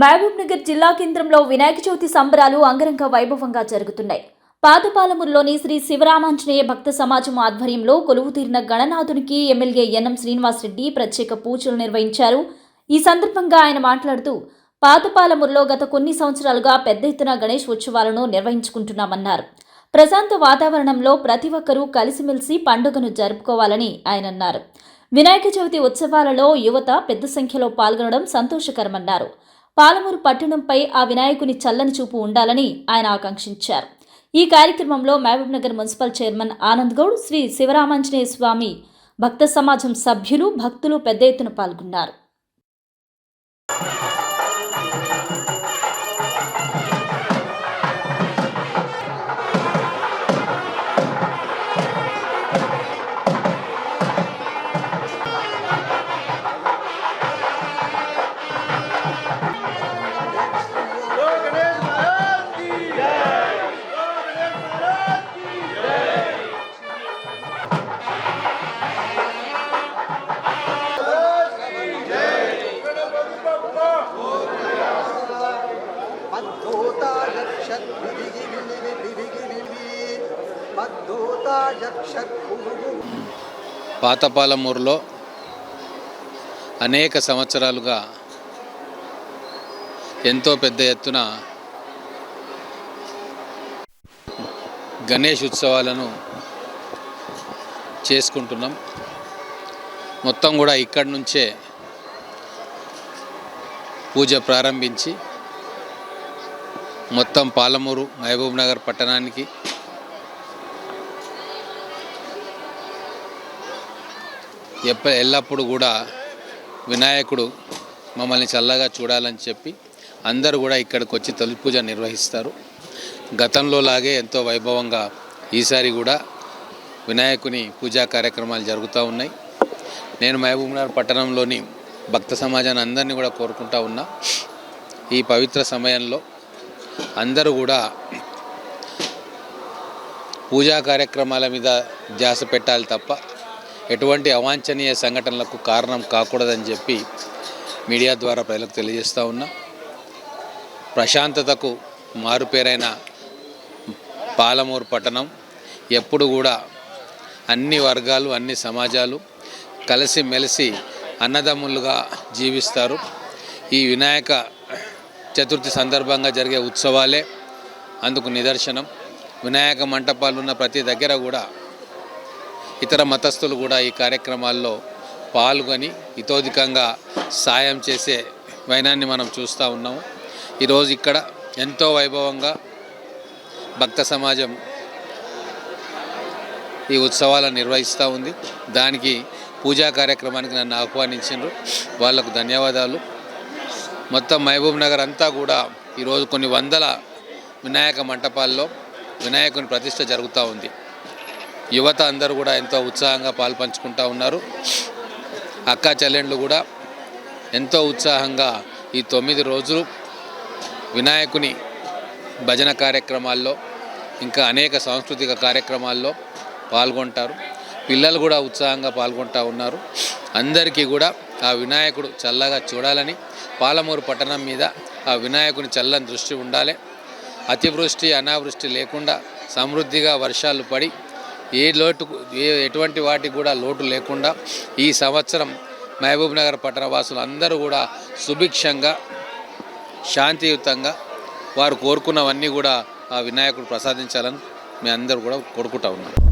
మహబూబ్నగర్ జిల్లా కేంద్రంలో వినాయక చవితి సంబరాలు అంగరంగ వైభవంగా జరుగుతున్నాయి. పాతపాలమూరులోని శ్రీ శివరామాంజనేయ భక్త సమాజం ఆధ్వర్యంలో కొలువుతీరిన గణనాథునికి ఎమ్మెల్యే ఎన్ఎం శ్రీనివాసరెడ్డి ప్రత్యేక పూజలు నిర్వహించారు. ఈ సందర్భంగా ఆయన మాట్లాడుతూ పాతపాలమూరులో గత కొన్ని సంవత్సరాలుగా పెద్ద ఎత్తున గణేష్ ఉత్సవాలను నిర్వహించుకుంటున్నామన్నారు. ప్రశాంత వాతావరణంలో ప్రతి ఒక్కరూ కలిసిమెలిసి పండుగను జరుపుకోవాలని ఆయన అన్నారు. వినాయక చవితి ఉత్సవాలలో యువత పెద్ద సంఖ్యలో పాల్గొనడం సంతోషకరమన్నారు. పాలమూరు పట్టణంపై ఆ వినాయకుని చల్లని చూపు ఉండాలని ఆయన ఆకాంక్షించారు. ఈ కార్యక్రమంలో Mahabubnagar municipal chairman Anand Goud Shri Sivaramanjaneya Swamy భక్త సమాజం సభ్యులు భక్తులు పెద్ద ఎత్తున పాల్గొన్నారు. పాతపాలమూరులో అనేక సంవత్సరాలుగా ఎంతో పెద్ద ఎత్తున గణేష్ ఉత్సవాలను చేసుకుంటున్నాం. మొత్తం కూడా ఇక్కడి నుంచే పూజ ప్రారంభించి మొత్తం పాలమూరు మహబూబ్ నగర్ పట్టణానికి. ఎప్ప ఎల్లప్పుడూ కూడా వినాయకుడు మమ్మల్ని చల్లగా చూడాలని చెప్పి అందరూ కూడా ఇక్కడికి వచ్చి తొలి పూజ నిర్వహిస్తారు. గతంలో లాగే ఎంతో వైభవంగా ఈసారి కూడా వినాయకుని పూజా కార్యక్రమాలు జరుగుతూ ఉన్నాయి. నేను మహబూబ్నగర్ పట్టణంలోని భక్త సమాజాన్ని అందరినీ కూడా కోరుకుంటా ఉన్నా. ఈ పవిత్ర సమయంలో అందరూ కూడా పూజా కార్యక్రమాల మీద ధ్యాస పెట్టాలి తప్ప ఎటువంటి అవాంఛనీయ సంఘటనలకు కారణం కాకూడదని చెప్పి మీడియా ద్వారా ప్రజలకు తెలియజేస్తూ ఉన్నా. ప్రశాంతతకు మారుపేరైన పాలమూరు పట్టణం ఎప్పుడు కూడా అన్ని వర్గాలు అన్ని సమాజాలు కలిసిమెలిసి అన్నదమ్ములుగా జీవిస్తారు. ఈ వినాయక చతుర్థి సందర్భంగా జరిగే ఉత్సవాలే. అందుకు నిదర్శనం. వినాయక మంటపాలు ఉన్న ప్రతి దగ్గర కూడా ఇతర మతస్థులు కూడా ఈ కార్యక్రమాల్లో పాల్గొని ఇతోధికంగా సాయం చేసే వైనాన్ని మనం చూస్తూ ఉన్నాము ఈరోజు ఇక్కడ ఎంతో వైభవంగా భక్త సమాజం ఈ ఉత్సవాలను నిర్వహిస్తూ ఉంది. దానికి పూజా కార్యక్రమానికి నన్ను ఆహ్వానించారు వాళ్ళకు ధన్యవాదాలు. మొత్తం మహబూబ్ నగర్ అంతా కూడా ఈరోజు కొన్ని వందల వినాయక మంటపాల్లో వినాయకుని ప్రతిష్ట జరుగుతూ ఉంది. యువత అందరూ కూడా ఎంతో ఉత్సాహంగా పాల్పంచుకుంటూ ఉన్నారు. అక్క చెల్లెండ్లు కూడా ఎంతో ఉత్సాహంగా ఈ తొమ్మిది రోజులు వినాయకుని భజన కార్యక్రమాల్లో ఇంకా అనేక సాంస్కృతిక కార్యక్రమాల్లో పాల్గొంటారు. పిల్లలు కూడా ఉత్సాహంగా పాల్గొంటూ ఉన్నారు. అందరికీ కూడా ఆ వినాయకుడు చల్లగా చూడాలని పాలమూరు పట్టణం మీద ఆ వినాయకుని చల్లని దృష్టి ఉండాలి. అతివృష్టి అనావృష్టి లేకుండా సమృద్ధిగా వర్షాలు పడి ఏ లోటు ఏ ఎటువంటి వాటికి కూడా లోటు లేకుండా ఈ సంవత్సరం మహబూబ్ నగర్ పట్టణ వాసులు అందరూ కూడా సుభిక్షంగా శాంతియుతంగా వారు కోరుకున్నవన్నీ కూడా ఆ వినాయకుడు ప్రసాదించాలని మేము అందరూ కూడా కోరుకుంటా ఉన్నాం